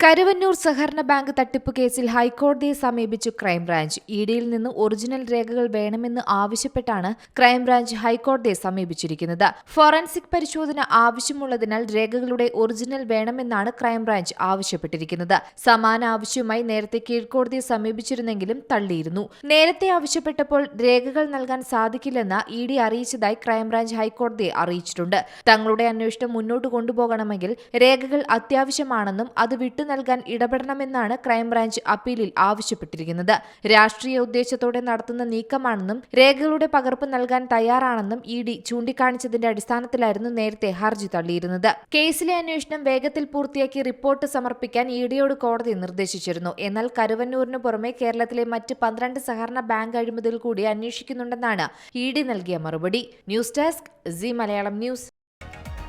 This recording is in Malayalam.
കരുവന്നൂർ സഹകരണ ബാങ്ക് തട്ടിപ്പ് കേസിൽ ഹൈക്കോടതിയെ സമീപിച്ചു ക്രൈംബ്രാഞ്ച്. ഇ ഡിയിൽ നിന്ന് ഒറിജിനൽ രേഖകൾ വേണമെന്ന് ആവശ്യപ്പെട്ടാണ് ക്രൈംബ്രാഞ്ച് ഹൈക്കോടതിയെ സമീപിച്ചിരിക്കുന്നത്. ഫോറൻസിക് പരിശോധന ആവശ്യമുള്ളതിനാൽ രേഖകളുടെ ഒറിജിനൽ വേണമെന്നാണ് ക്രൈംബ്രാഞ്ച് ആവശ്യപ്പെട്ടിരിക്കുന്നത്. സമാന ആവശ്യവുമായി നേരത്തെ കീഴ്ക്കോടതിയെ സമീപിച്ചിരുന്നെങ്കിലും തള്ളിയിരുന്നു. നേരത്തെ ആവശ്യപ്പെട്ടപ്പോൾ രേഖകൾ നൽകാൻ സാധിക്കില്ലെന്ന് ഇ ഡി അറിയിച്ചതായി ക്രൈംബ്രാഞ്ച് ഹൈക്കോടതിയെ അറിയിച്ചിട്ടുണ്ട്. തങ്ങളുടെ അന്വേഷണം മുന്നോട്ട് കൊണ്ടുപോകണമെങ്കിൽ രേഖകൾ അത്യാവശ്യമാണെന്നും അത് വിട്ടു നൽകാൻ ഇടപെടണമെന്നാണ് ക്രൈംബ്രാഞ്ച് അപ്പീലിൽ ആവശ്യപ്പെട്ടിരിക്കുന്നത്. രാഷ്ട്രീയ ഉദ്ദേശത്തോടെ നടത്തുന്ന നീക്കമാണെന്നും രേഖകളുടെ പകർപ്പ് നൽകാൻ തയ്യാറാണെന്നും ഇ ഡി ചൂണ്ടിക്കാണിച്ചതിന്റെ അടിസ്ഥാനത്തിലായിരുന്നു നേരത്തെ ഹർജി തള്ളിയിരുന്നത്. കേസിലെ അന്വേഷണം വേഗത്തിൽ പൂർത്തിയാക്കി റിപ്പോർട്ട് സമർപ്പിക്കാൻ ഇ ഡിയോട് കോടതി നിർദ്ദേശിച്ചിരുന്നു. എന്നാൽ കരുവന്നൂരിന് പുറമെ കേരളത്തിലെ മറ്റ് പന്ത്രണ്ട് സഹകരണ ബാങ്ക് അഴിമതികൾ കൂടി അന്വേഷിക്കുന്നുണ്ടെന്നാണ് ഇ ഡി നൽകിയ മറുപടി. News desk C Malayalam news.